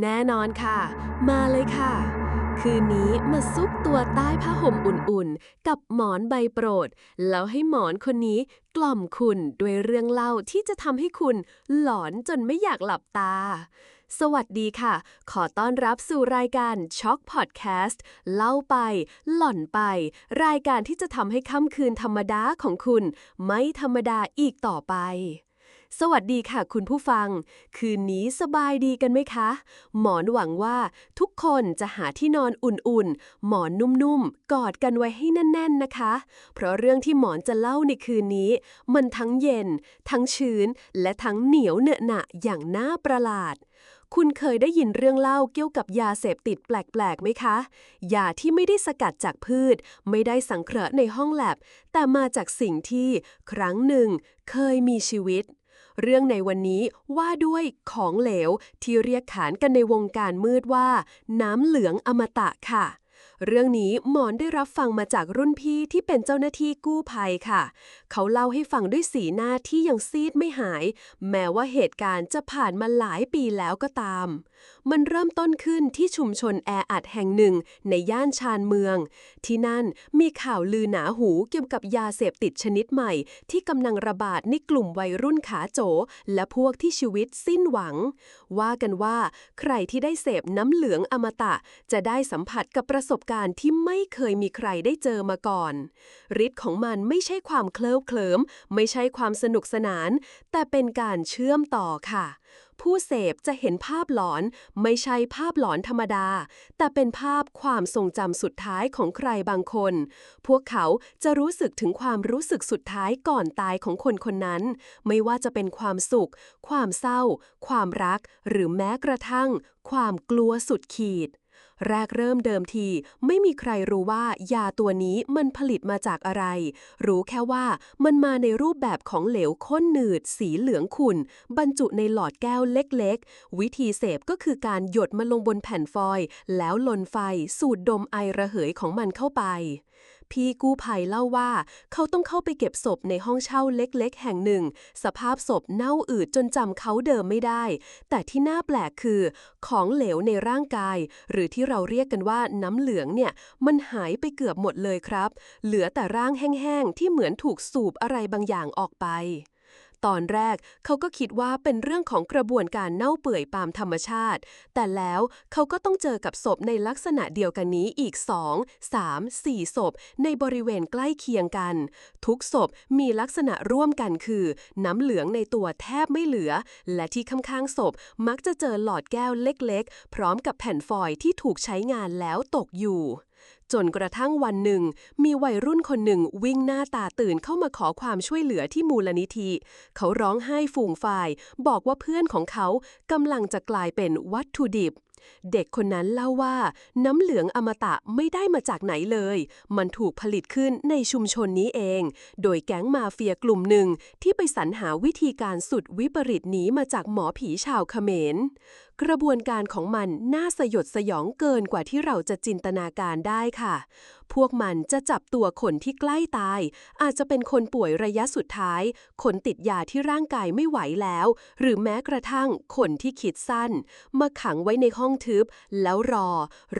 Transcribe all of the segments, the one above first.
แน่นอนค่ะ มาเลยค่ะ คืนนี้มาซุกตัวใต้ผ้าห่มอุ่นๆ กับหมอนใบโปรด แล้วให้หมอนคนนี้กล่อมคุณด้วยเรื่องเล่าที่จะทำให้คุณหลอนจนไม่อยากหลับตา สวัสดีค่ะ ขอต้อนรับสู่รายการช็อคพอดแคสต์เล่าไป หล่อนไป รายการที่จะทำให้ค่ำคืนธรรมดาของคุณ ไม่ธรรมดาอีกต่อไป สวัสดีค่ะคุณผู้ฟัง คืนนี้สบายดีกันไหมคะ หมอนหวังว่าทุกคนจะหาที่นอนอุ่นๆ หมอนนุ่มๆ กอดกันไว้ให้แน่น ๆนะคะ เพราะเรื่องที่หมอนจะเล่าในคืนนี้ มันทั้งเย็น ทั้งชื้น และทั้งเหนียวเหนอะหนะอย่างน่าประหลาดคุณเคยได้ยินเรื่องเล่าเกี่ยวกับยาเสพติดแปลกๆไหมคะ ยาที่ไม่ได้สกัดจากพืช ไม่ได้สังเคราะห์ในห้องแลบ แต่มาจากสิ่งที่ครั้งหนึ่งเคยมีชีวิต เรื่องในวันนี้ว่าด้วยของเหลวที่เรียกขานกันในวงการมืดว่า น้ำเหลืองอมตะค่ะ เรื่องนี้หมอนได้รับฟังมาจากรุ่นพี่ที่เป็นเจ้าหน้าที่กู้ภัยค่ะ เขาเล่าให้ฟังด้วยสีหน้าที่ยังซีดไม่หาย แม้ว่าเหตุการณ์จะผ่านมาหลายปีแล้วก็ตาม มันเริ่มต้นขึ้นที่ชุมชนแออัดแห่งหนึ่งในย่านชานเมือง ที่นั่นมีข่าวลือหนาหูเกี่ยวกับยาเสพติดชนิดใหม่ ที่กำลังระบาดในกลุ่มวัยรุ่นขาโจ และพวกที่ชีวิตสิ้นหวัง ว่ากันว่า ใครที่ได้เสพน้ำเหลืองอมตะ จะได้สัมผัสกับประสบการณ์ที่ไม่เคยมีใครได้เจอมาก่อนฤทธิ์ของมันไม่ใช่ความเคลิ้มเคลิ้มไม่ใช่ความสนุกสนาน แต่เป็นการเชื่อมต่อค่ะ ผู้เสพจะเห็นภาพหลอนไม่ใช่ภาพหลอนธรรมดา แต่เป็นภาพความทรงจำสุดท้ายของใครบางคน พวกเขาจะรู้สึกถึงความรู้สึกสุดท้ายก่อนตายของคนคนนั้น ไม่ว่าจะเป็นความสุข ความเศร้า ความรัก หรือแม้กระทั่ง ความกลัวสุดขีด แรกเริ่มเดิมที ไม่มีใครรู้ว่ายาตัวนี้มันผลิตมาจากอะไร รู้แค่ว่ามันมาในรูปแบบของเหลวข้นหนืด สีเหลืองขุ่น บรรจุในหลอดแก้วเล็กๆ วิธีเสพก็คือการหยดมันลงบนแผ่นฟอยล์แล้วลนไฟสูดดมไอระเหยของมันเข้าไป พี่กู้ภัยเล่าว่า เขาต้องเข้าไปเก็บศพในห้องเช่าเล็กๆ แห่งหนึ่ง สภาพศพเน่าอืดจนจำเขาเดิมไม่ได้ แต่ที่น่าแปลกคือ ของเหลวในร่างกาย หรือที่เราเรียกกันว่าน้ำเหลืองเนี่ยมันหายไปเกือบหมดเลยครับ เหลือแต่ร่างแห้งๆที่เหมือนถูกสูบอะไรบางอย่างออกไป ตอนแรกเขาก็คิดว่าเป็นเรื่องของกระบวนการเน่าเปื่อยตามธรรมชาติ แต่แล้วเขาก็ต้องเจอกับศพในลักษณะเดียวกันนี้อีก 2 3 4 ศพ ในบริเวณใกล้เคียงกัน ทุกศพมีลักษณะร่วมกันคือ น้ำเหลืองในตัวแทบไม่เหลือ และที่ข้างๆศพมักจะเจอหลอดแก้วเล็กๆ พร้อมกับแผ่นฟอยล์ที่ถูกใช้งานแล้วตกอยู่ จนกระทั่งวันหนึ่ง มีวัยรุ่นคนหนึ่งวิ่งหน้าตาตื่นเข้ามาขอความช่วยเหลือที่มูลนิธิ เขาร้องไห้ฟูงฝ่าย บอกว่าเพื่อนของเขากำลังจะกลายเป็นวัตถุดิบ เด็กคนนั้นเล่าว่า น้ำเหลืองอมตะไม่ได้มาจากไหนเลย มันถูกผลิตขึ้นในชุมชนนี้เอง โดยแก๊งมาเฟียกลุ่มหนึ่งที่ไปสรรหาวิธีการสุดวิปริตนี้มาจากหมอผีชาวเขมรกระบวนการของมันน่าสยดสยองเกินกว่าที่เราจะจินตนาการได้ค่ะ พวกมันจะจับตัวคนที่ใกล้ตาย อาจจะเป็นคนป่วยระยะสุดท้าย คนติดยาที่ร่างกายไม่ไหวแล้ว หรือแม้กระทั่งคนที่คิดสั้น มาขังไว้ในห้องทึบ แล้วรอ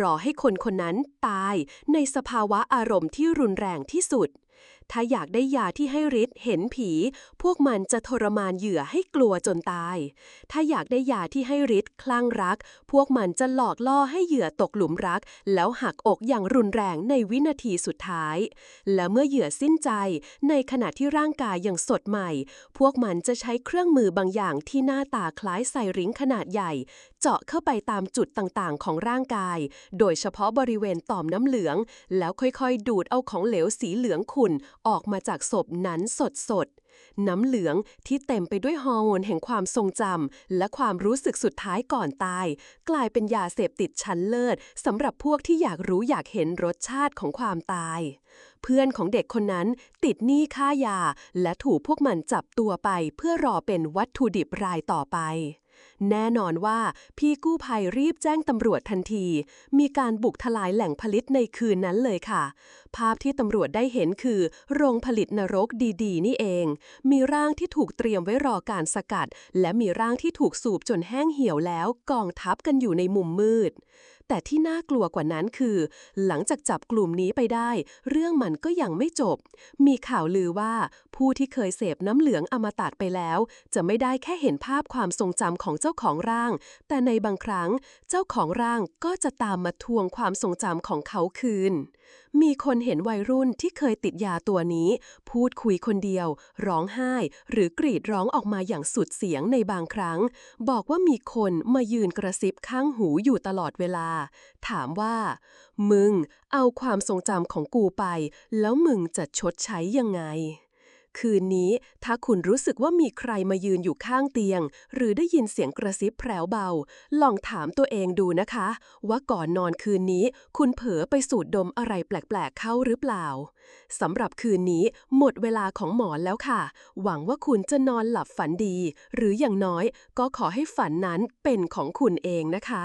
รอให้คนคนนั้นตาย ในสภาวะอารมณ์ที่รุนแรงที่สุด ถ้าอยากได้ยาที่ให้ฤทธิ์เห็นผี พวกมันจะทรมานเหยื่อให้กลัวจนตาย ถ้าอยากได้ยาที่ให้ฤทธิ์คลั่งรัก พวกมันจะหลอกล่อให้เหยื่อตกหลุมรัก แล้วหักอกอย่างรุนแรงในวินาทีสุดท้าย และเมื่อเหยื่อสิ้นใจ ในขณะที่ร่างกายยังสดใหม่ พวกมันจะใช้เครื่องมือบางอย่างที่หน้าตาคล้ายไซริงขนาดใหญ่ เจาะเข้าไปตามจุดต่างๆ ของร่างกาย โดยเฉพาะบริเวณต่อมน้ำเหลือง แล้วค่อยๆ ดูดเอาของเหลวสีเหลืองขุ่นออกมาจากศพนั้นสดๆ น้ำเหลืองที่เต็มไปด้วยฮอร์โมนแห่งความทรงจำและความรู้สึกสุดท้ายก่อนตาย กลายเป็นยาเสพติดชั้นเลิศสำหรับพวกที่อยากรู้อยากเห็นรสชาติของความตาย เพื่อนของเด็กคนนั้นติดหนี้ค่ายา และถูกพวกมันจับตัวไปเพื่อรอเป็นวัตถุดิบรายต่อไป แน่นอนว่าพี่กู้ภัยรีบแจ้งตำรวจทันที มีการบุกทลายแหล่งผลิตในคืนนั้นเลยค่ะ ภาพที่ตำรวจได้เห็นคือ โรงผลิตนรกดีๆ นี่เอง มีร่างที่ถูกเตรียมไว้รอการสกัด และมีร่างที่ถูกสูบจนแห้งเหี่ยวแล้วกองทับกันอยู่ในมุมมืด แต่ที่น่ากลัวกว่านั้นคือ หลังจากจับกลุ่มนี้ไปได้ เรื่องมันก็ยังไม่จบ มีข่าวลือว่า ผู้ที่เคยเสพน้ำเหลืองอมตะไปแล้ว จะไม่ได้แค่เห็นภาพความทรงจำของเจ้าของร่าง แต่ในบางครั้งเจ้าของร่างก็จะตามมาทวงความทรงจำของเขาคืน มีคนเห็นวัยรุ่นที่เคยติดยาตัวนี้ พูดคุยคนเดียว ร้องไห้ หรือกรีดร้องออกมาอย่างสุดเสียงในบางครั้ง บอกว่ามีคนมายืนกระซิบข้างหูอยู่ตลอดเวลาถามว่า มึงเอาความทรงจำของกูไป แล้วมึงจะชดใช้ยังไง คืนนี้ ถ้าคุณรู้สึกว่ามีใครมายืนอยู่ข้างเตียง หรือได้ยินเสียงกระซิบแผ่วเบา ลองถามตัวเองดูนะคะ ว่าก่อนนอนคืนนี้ คุณเผลอไปสูดดมอะไรแปลกๆเข้าหรือเปล่าสำหรับคืนนี้หมดเวลาของหมอนแล้วค่ะ หวังว่าคุณจะนอนหลับฝันดี หรืออย่างน้อยก็ขอให้ฝันนั้นเป็นของคุณเองนะคะ